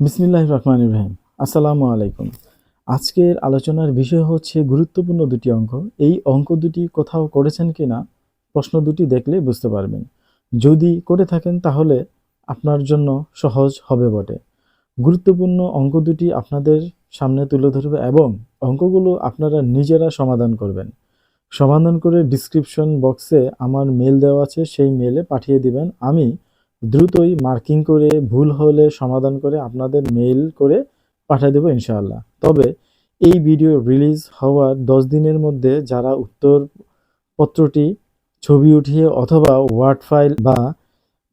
বিসমিল্লাহ রহমান ইব্রাহিম আসসালামু আলাইকুম। আজকের আলোচনার বিষয় হচ্ছে গুরুত্বপূর্ণ দুটি অঙ্ক। এই অঙ্ক দুটি কোথাও করেছেন কি না, প্রশ্ন দুটি দেখলে বুঝতে পারবেন। যদি করে থাকেন তাহলে আপনার জন্য সহজ হবে বটে। গুরুত্বপূর্ণ অঙ্ক দুটি আপনাদের সামনে তুলে ধরবে এবং অঙ্কগুলো আপনারা নিজেরা সমাধান করবেন। সমাধান করে ডিসক্রিপশন বক্সে আমার মেল দেওয়া আছে, সেই মেলে পাঠিয়ে দিবেন। আমি দ্রুতই মার্কিং করে, ভুল হলে সমাধান করে আপনাদের মেইল করে পাঠিয়ে দেবো ইনশাআল্লাহ। তবে এই ভিডিও রিলিজ হওয়ার দশ দিনের মধ্যে যারা উত্তর পত্রটি ছবি উঠিয়ে অথবা ওয়ার্ড ফাইল বা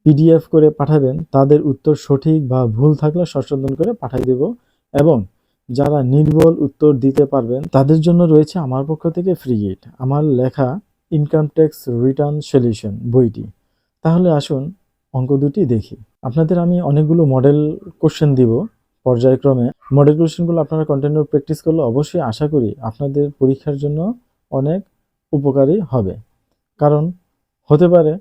পিডিএফ করে পাঠাবেন, তাদের উত্তর সঠিক বা ভুল থাকলে সংশোধন করে পাঠিয়ে দেব এবং যারা নির্ভুল উত্তর দিতে পারবেন, তাদের জন্য রয়েছে আমার পক্ষ থেকে ফ্রি গিট আমার লেখা ইনকাম ট্যাক্স রিটার্ন সলিউশন বইটি। তাহলে আসুন অঙ্ক দুটি দেখি। আপনাদের আমি অনেকগুলো মডেল কোশ্চেন দিব পর্যায়ক্রমে। মডেল কোশ্চেনগুলো আপনারা কন্টিনিউ প্র্যাকটিস করলে অবশ্যই আশা করি আপনাদের পরীক্ষার জন্য অনেক উপকারী হবে। কারণ হতে পারে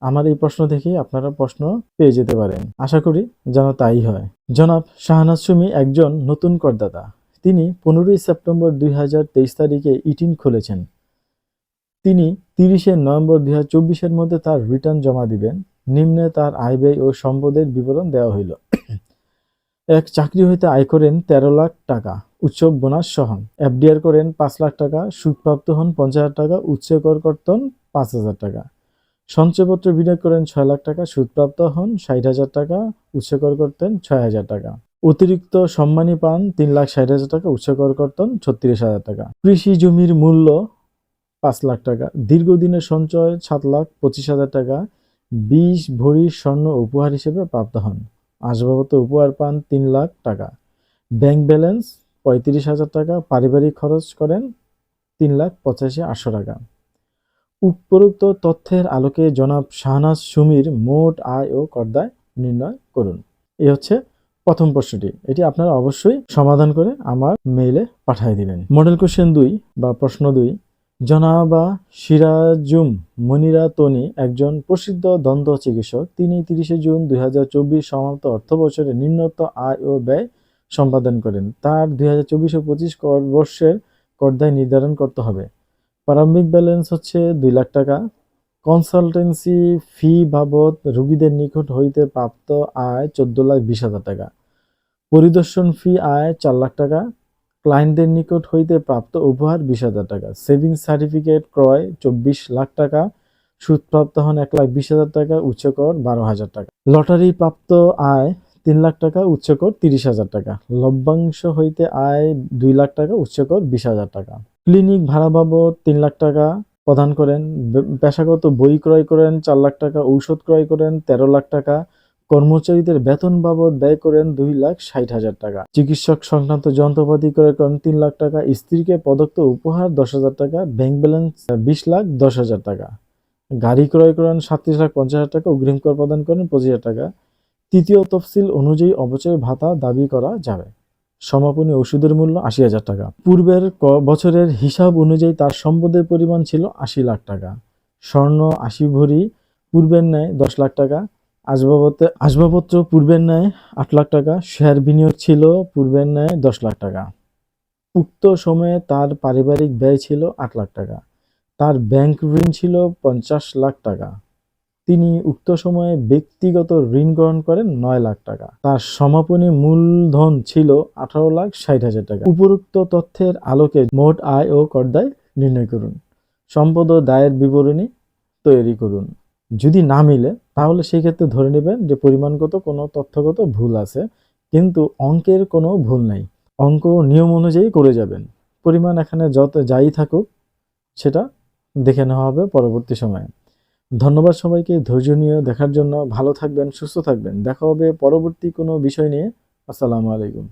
আমার এই প্রশ্ন থেকেই আপনারা প্রশ্ন পেয়ে যেতে পারেন। আশা করি যেন তাই হয়। জনাব শাহনাজ সুমি একজন নতুন করদাতা। তিনি পনেরোই সেপ্টেম্বর দুই হাজার তেইশ তারিখে ইটিন খুলেছেন। তিনি তিরিশে নভেম্বর দুই মধ্যে তার রিটার্ন জমা দিবেন। নিম্নে তার আয় ব্যয় ও সম্পদের বিবরণ দেওয়া হইল। এক চাকরি হইতে আয় করেন তেরো লাখ টাকা, উৎসব বোনাস সহ এফডিআর করেন পাঁচ লাখ টাকা, সুদপ্রাপ্ত হন পঞ্চাশ হাজার টাকা উৎসে কর কর্তন পাঁচ হাজার টাকা। সঞ্চয়পত্র বিনিয়োগ করেন ছয় লাখ টাকা, সুদপ্রাপ্ত হন ষাট হাজার টাকা উৎসে কর করতেন ছয় হাজার টাকা। অতিরিক্ত সম্মানী পান তিন লাখ ষাট হাজার টাকা উৎসে কর করতেন ছত্রিশ হাজার টাকা। কৃষি জমির মূল্য পাঁচ লাখ টাকা। দীর্ঘদিনের সঞ্চয় সাত লাখ পঁচিশ হাজার টাকা। বিশ ভরি স্বর্ণ উপহার হিসেবে প্রাপ্ত হন। আসবাবপত্র উপহার পান তিন লাখ টাকা। ব্যাংক ব্যালেন্স পঁয়ত্রিশ হাজার টাকা। পারিবারিক খরচ করেন তিন লাখ পঁচাশি আটশো টাকা। উপরোক্ত তথ্যের আলোকে জনাব শাহনাজ সুমির মোট আয় ও করদায় নির্ণয় করুন। এই হচ্ছে প্রথম প্রশ্নটি। এটি আপনারা অবশ্যই সমাধান করে আমার মেইলে পাঠিয়ে দিবেন। মডেল কোশ্চেন দুই বা প্রশ্ন দুই জনাবা সিরাজুম মনিরা তনি একজন প্রসিদ্ধ দন্ত চিকিৎসক। তিনি তিরিশে জুন দুই হাজার চব্বিশ সমাপ্ত অর্থ বছরে নিম্নত আয় ও ব্যয় সম্পাদন করেন। তার দুই হাজার চব্বিশ ও পঁচিশ কর বর্ষের করদায় নির্ধারণ করতে হবে। প্রারম্ভিক ব্যালেন্স হচ্ছে দুই লাখ টাকা। কনসালটেন্সি ফি বাবদ রোগীদের নিকট হইতে প্রাপ্ত আয় চোদ্দ লাখ বিশ হাজার টাকা। পরিদর্শন ফি আয় চার লাখ টাকা। ক্লায়েন্টদের নিকট হইতে প্রাপ্ত উপহার বিশ হাজার টাকা। সেভিংস সার্টিফিকেট ক্রয় চব্বিশ লাখ টাকা, সুদপ্রাপ্ত হন এক লাখ বিশ হাজার টাকা, উচ্চকর বারো হাজার টাকা। লটারি প্রাপ্ত আয় তিন লাখ টাকা, উচ্চকর তিরিশ হাজার টাকা। লভ্যাংশ হইতে আয় দুই লাখ টাকা, উচ্চকর বিশ হাজার টাকা। ক্লিনিক ভাড়া বাবদ তিন লাখ টাকা প্রদান করেন। পেশাগত বই ক্রয় করেন চার লাখ টাকা, ঔষধ ক্রয় করেন তেরো লাখ টাকা। কর্মচারীদের বেতন বাবদ ব্যয় করেন দুই লাখ ষাট হাজার টাকা। চিকিৎসক সংক্রান্ত যন্ত্রপাতি ক্রয় করেন তিন লাখ টাকা। স্ত্রীকে প্রদত্ত উপহার দশ হাজার টাকা। ব্যাংক ব্যালেন্স বিশ লাখ দশ হাজার টাকা। গাড়ি ক্রয় করেন সাতত্রিশ লাখ পঞ্চাশ হাজার টাকা। অগ্রিম কর প্রদান করেন পঁচিশ হাজার টাকা। তৃতীয় তফসিল অনুযায়ী অবচয় ভাতা দাবি করা যাবে। সমাপনী ওষুধের মূল্য আশি হাজার টাকা। পূর্বের বছরের হিসাব অনুযায়ী তার সম্পদের পরিমাণ ছিল আশি লাখ টাকা। স্বর্ণ, আশি ভরি, পূর্বের ন্যায় দশ লাখ টাকা। আসবাবপত্র আসবাবপত্র পূর্বের ন্যায় আট লাখ টাকা শেয়ার বিনিয়োগ ছিল পূর্বের ন্যায় দশ লাখ টাকা। উক্ত সময়ে তার পারিবারিক ব্যয় ছিল আট লাখ টাকা। তার ব্যাংক ঋণ ছিল পঞ্চাশ লাখ টাকা। তিনি উক্ত সময়ে ব্যক্তিগত ঋণ গ্রহণ করেন নয় লাখ টাকা। তার সমাপনী মূলধন ছিল আঠারো লাখ ষাট হাজার টাকা। উপরোক্ত তথ্যের আলোকে মোট আয় ও করদায় নির্ণয় করুন। সম্পদ ও দায়ের বিবরণী তৈরি করুন। যদি না মিলে তাহলে সেই ক্ষেত্রে ধরে নেবেন যে পরিমাণগত কোনো তথ্যগত ভুল আছে, কিন্তু অঙ্কের কোনো ভুল নাই। অঙ্ক নিয়ম অনুযায়ী করে যাবেন। পরিমাণ এখানে যত যাই থাকুক, সেটা দেখে নেওয়া হবে পরবর্তী সময়ে। ধন্যবাদ সবাইকে, ধৈর্য নিয়ে দেখার জন্য। ভালো থাকবেন, সুস্থ থাকবেন। দেখা হবে পরবর্তী কোনো বিষয় নিয়ে। আসসালামু আলাইকুম।